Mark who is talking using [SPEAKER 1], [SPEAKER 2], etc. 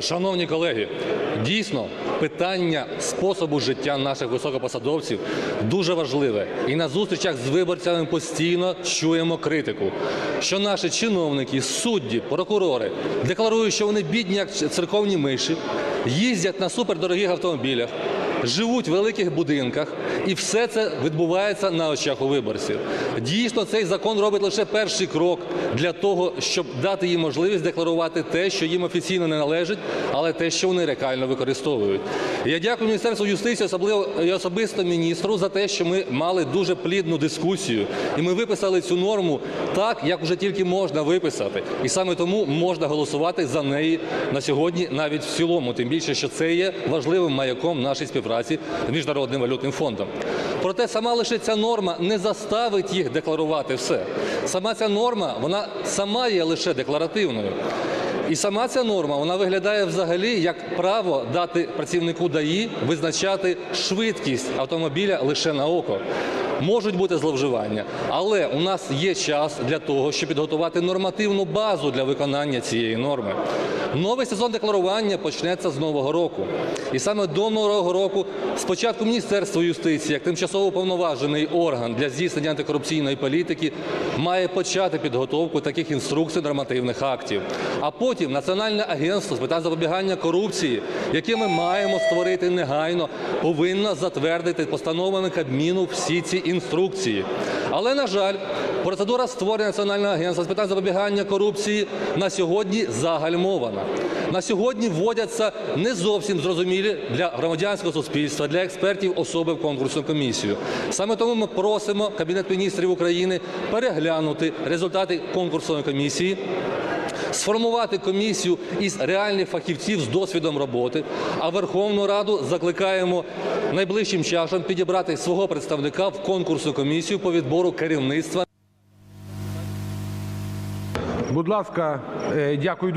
[SPEAKER 1] Шановні колеги, дійсно питання способу життя наших високопосадовців дуже важливе. І на зустрічах з виборцями постійно чуємо критику, що наші чиновники, судді, прокурори декларують, що вони бідні, як церковні миші, їздять на супердорогих автомобілях, живуть в великих будинках, і все це відбувається на очах у виборців. Дійсно, цей закон робить лише перший крок для того, щоб дати їм можливість декларувати те, що їм офіційно не належить, але те, що вони рекально використовують. Я дякую Міністерству юстиції, особливо і особисто міністру, за те, що ми мали дуже плідну дискусію, і ми виписали цю норму так, як вже тільки можна виписати. І саме тому можна голосувати за неї на сьогодні, навіть в цілому, тим більше, що це є важливим маяком нашої співпраці з міжнародним валютним фондом. Проте сама лише ця норма не заставить їх декларувати все. Сама ця норма, вона сама є лише декларативною. І сама ця норма вона виглядає взагалі як право дати працівнику ДАІ визначати швидкість автомобіля лише на око. Можуть бути зловживання, але у нас є час для того, щоб підготувати нормативну базу для виконання цієї норми. Новий сезон декларування почнеться з нового року. І саме до нового року спочатку Міністерство юстиції, як тимчасово повноважений орган для здійснення антикорупційної політики, має почати підготовку таких інструкцій нормативних актів. А потім Національне агентство з питань запобігання корупції, яке ми маємо створити негайно, повинно затвердити постановами Кабміну всі ці інструкції. Але на жаль, процедура створення Національного агентства з питань запобігання корупції на сьогодні загальмована. На сьогодні вводяться не зовсім зрозумілі для громадянського суспільства, для експертів особи в конкурсну комісію. Саме тому ми просимо Кабінет міністрів України переглянути результати конкурсної комісії. Сформувати комісію із реальних фахівців з досвідом роботи, а Верховну Раду закликаємо найближчим часом підібрати свого представника в конкурсну комісію по відбору керівництва.
[SPEAKER 2] Будь ласка, е, дякую.